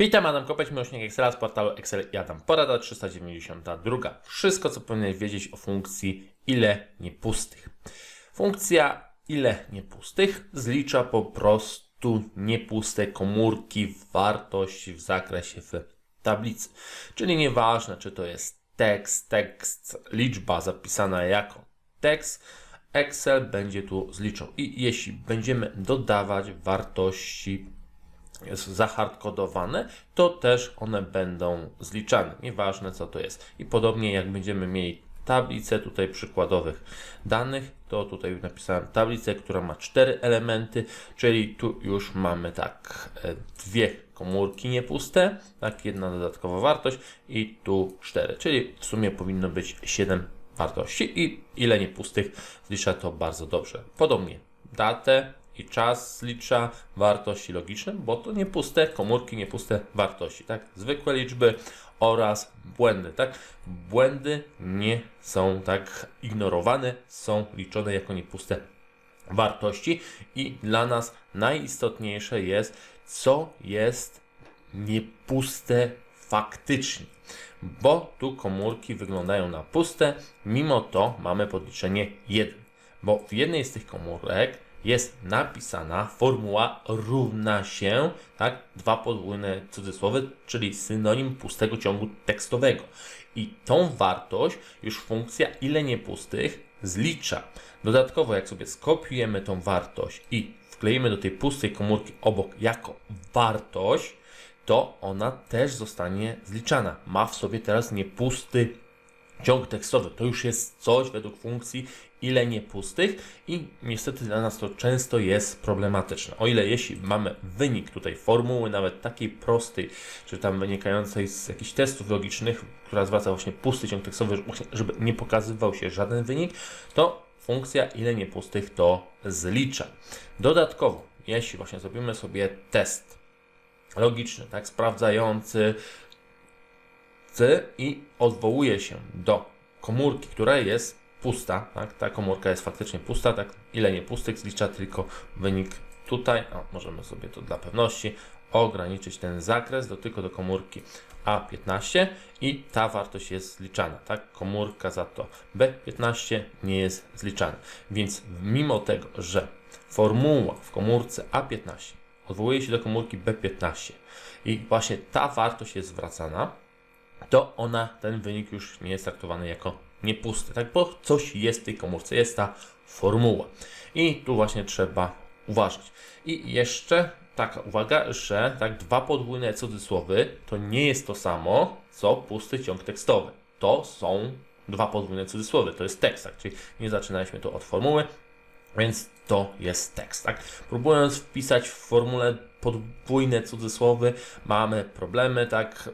Witam, Adam Kopeć, miłośnik Excela z portalu Excel i Adam. Porada 392. Wszystko, co powinieneś wiedzieć o funkcji ile niepustych. Funkcja ile niepustych zlicza po prostu niepuste komórki w wartości w zakresie w tablicy. Czyli nieważne, czy to jest tekst, tekst, liczba zapisana jako tekst, Excel będzie tu zliczał. I jeśli będziemy dodawać wartości jest zahardkodowane, to też one będą zliczane. Nieważne co to jest. I podobnie jak będziemy mieli tablicę tutaj przykładowych danych, to tutaj napisałem tablicę, która ma cztery elementy, czyli tu już mamy tak e, dwie komórki niepuste, tak jedna dodatkowa wartość i tu cztery, czyli w sumie powinno być 7 wartości i ile niepustych zlicza to bardzo dobrze. Podobnie datę i czas zlicza wartości logiczne, bo to nie puste komórki, nie puste wartości, tak? Zwykłe liczby oraz błędy, tak? Błędy nie są tak ignorowane, są liczone jako niepuste wartości i dla nas najistotniejsze jest, co jest niepuste faktycznie, bo tu komórki wyglądają na puste, mimo to mamy podliczenie 1, bo w jednej z tych komórek jest napisana formuła równa się, tak, dwa podwójne cudzysłowy, czyli synonim pustego ciągu tekstowego. I tą wartość już funkcja ile niepustych zlicza. Dodatkowo, jak sobie skopiujemy tą wartość i wkleimy do tej pustej komórki obok jako wartość, to ona też zostanie zliczana. Ma w sobie teraz niepusty ciąg tekstowy. To już jest coś według funkcji ile niepustych i niestety dla nas to często jest problematyczne. O ile jeśli mamy wynik tutaj formuły, nawet takiej prostej, czy tam wynikającej z jakichś testów logicznych, która zwraca właśnie pusty ciąg tekstowy, żeby nie pokazywał się żaden wynik, to funkcja ile niepustych to zlicza. Dodatkowo, jeśli właśnie zrobimy sobie test logiczny, tak, sprawdzający i odwołuje się do komórki, która jest pusta, tak? ta komórka jest faktycznie pusta, tak? ile nie pustych zlicza tylko wynik tutaj, a możemy sobie to dla pewności ograniczyć ten zakres do tylko do komórki A15 i ta wartość jest zliczana, tak? Komórka za to B15 nie jest zliczana. Więc mimo tego, że formuła w komórce A15 odwołuje się do komórki B15 i właśnie ta wartość jest zwracana, to ona, ten wynik już nie jest traktowany jako niepusty, tak? Bo coś jest w tej komórce, jest ta formuła. I tu właśnie trzeba uważać. I jeszcze taka uwaga, że tak dwa podwójne cudzysłowy to nie jest to samo, co pusty ciąg tekstowy. To są dwa podwójne cudzysłowy, to jest tekst, tak? Czyli nie zaczynaliśmy to od formuły, więc to jest tekst, tak? Próbując wpisać w formule podwójne cudzysłowy, mamy problemy, tak?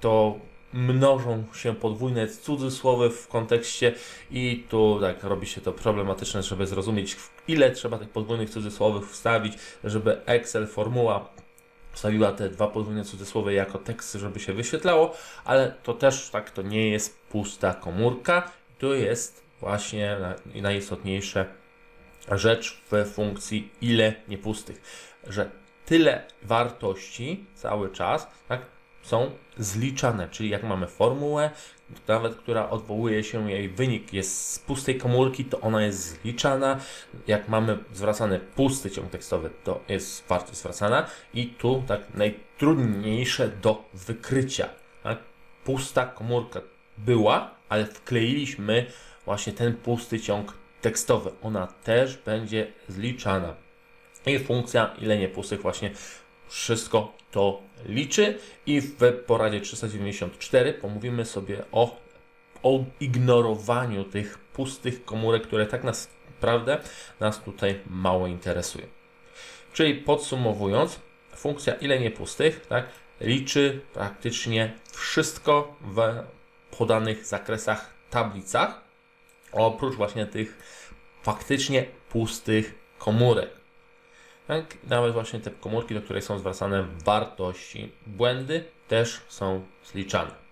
To mnożą się podwójne cudzysłowy w kontekście i tu tak robi się to problematyczne, żeby zrozumieć ile trzeba tych podwójnych cudzysłowów wstawić, żeby Excel formuła wstawiła te dwa podwójne cudzysłowy jako tekst, żeby się wyświetlało, ale to też tak to nie jest pusta komórka. Tu jest właśnie najistotniejsza rzecz w funkcji ile niepustych, że tyle wartości cały czas, tak, są zliczane, czyli jak mamy formułę, nawet która odwołuje się, jej wynik jest z pustej komórki, to ona jest zliczana. Jak mamy zwracany pusty ciąg tekstowy, to jest wartość zwracana. I tu tak najtrudniejsze do wykrycia. Tak? Pusta komórka była, ale wkleiliśmy właśnie ten pusty ciąg tekstowy. Ona też będzie zliczana. I funkcja ile nie pustych właśnie wszystko to liczy i w poradzie 394 pomówimy sobie o, o ignorowaniu tych pustych komórek, które tak naprawdę nas tutaj mało interesują. Czyli podsumowując, funkcja ile nie pustych, tak, liczy praktycznie wszystko w podanych zakresach tablicach, oprócz właśnie tych faktycznie pustych komórek. Tak? Nawet właśnie te komórki, do których są zwracane wartości, błędy też są zliczane.